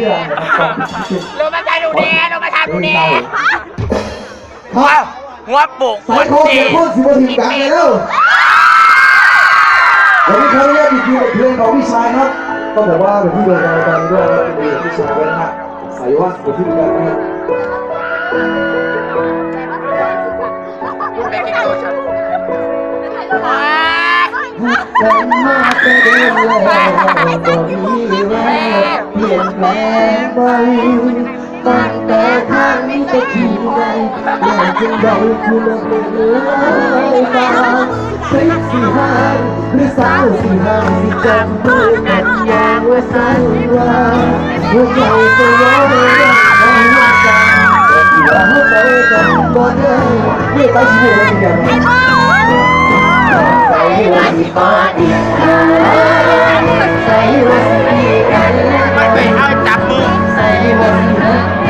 ชื่อนะครับลงมาทานดูแน่ลงมาทานดูแน่ครับหัวปุกสายโคเสียโคตรสิบทีกลางเลยแล้ววันนี้เขาเรียกอีกทีเป็นเพลงของพี่ชายครับต้องบอกว่าเป็นที่โด่งดังตอนนี้ด้วยนะครับเป็นเพลงของพี่ชายด้วยนะฮะสายว่าสุดที่กันนะฮะ กันมาแต่เดินแล้วก็มีแรงเปลี่ยนแปลงไปตั้งแต่ทางนี้ไปที่ไหนอยากจะได้คือเราไม่เลยตามสิบสี่ห้าหรือสาวสี่ห้าสิจำมือกันอย่างว่าสัญญาหัวใจจะร้องรักหัวใจอย่าให้ไปกันบ่ได้ไม่ไปที่ไหนกันใส่ว่าสิบอดีกันใส่ว่าสิมีกัน และมันไปเอาจับมือใส่ว่าสิรักแ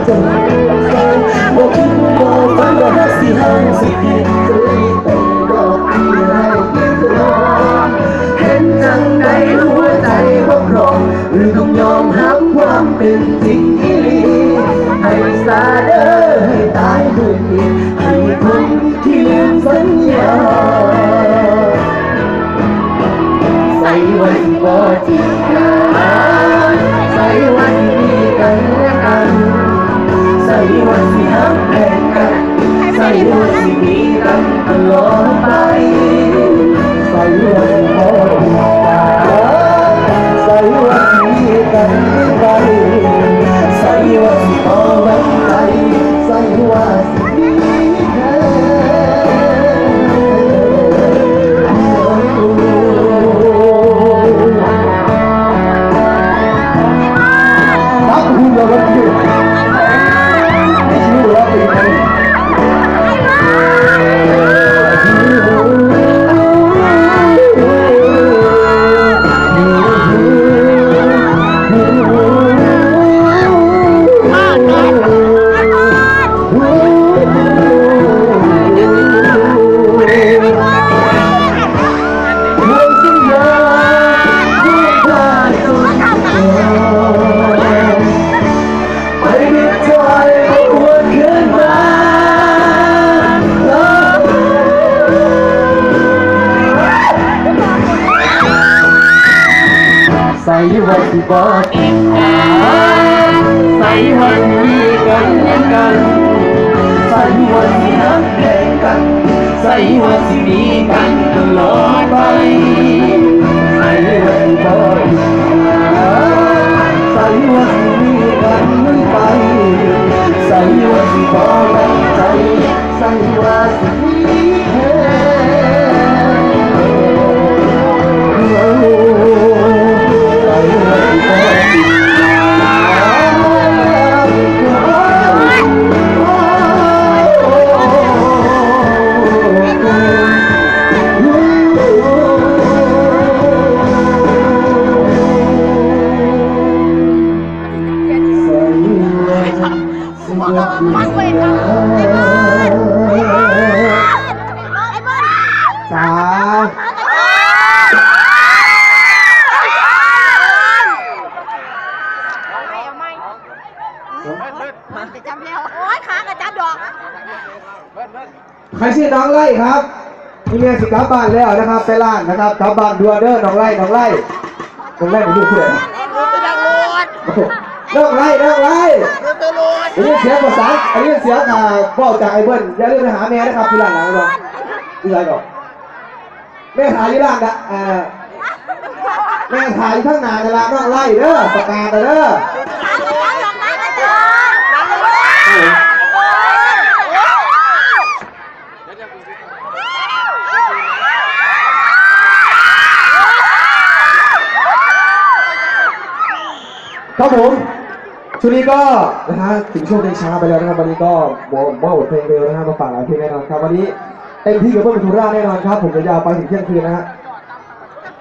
ให้เจอใจบอกคิดว่าฝันว่าสิหางสิเห็นจะรีบเป็นดอกที่ให้เพียงเธอเห็นจังใดหัวใจบ่พร้อมหรือต้องยอมรับความเป็นจริงอีหลีให้สาเด้อให้ตายด้วยอีกให้คนที่ลืมสัญญาใส่ว่าสิบ่ทิ้งกันใส่วันและกัน สิมีกันไใส่วันที่บอกใส่หันมีกันและกันใส่วันที่หักแพงกันใส่วันที่มีกันตลอดไปใส่วันที่บอ ฟังเว้ยฟังไอ้บอลไอ้บอลจ้าจะจำแล้วโอ๊ยขากระจับดอกใครชื่อน้องไล่ครับพี่เมียสิกลับบ้านแล้วนะครับไปร้านนะครับกลับบ้านดัวเด้อน้องไล่น้องไล่น้องไล่เป็นลูกผู้ใดไอ้บอล เรื่องไล่เลิกไล่อันนี้เสียงภาษาอันนี้เสียงอ่าบอกจากไอ้เบิ้ลอย่าลืมไปหาแม่นะครับที่ร้านหลังเราที่ไหนก่อนแม่หาที่ร้านนะอ่าแม่หาที่ข้างหน้าในร้ารื่องไรเด้อประกาศเด้อครับผม ช่วงนี้ก็นะฮะถึงช่วงเพลงช้าไปแล้วนะครับวันนี้ก็มอบมอบบทเพลงเร็วนะฮะมาฝากหลายเพลงแน่นอนครับวันนี้เต็มที่กับเพื่อนปทุราแน่นอนครับ ผมจะยาวไปถึงเที่ยงคืนนะฮะ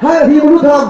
ห้านาทีบรรลุธรรม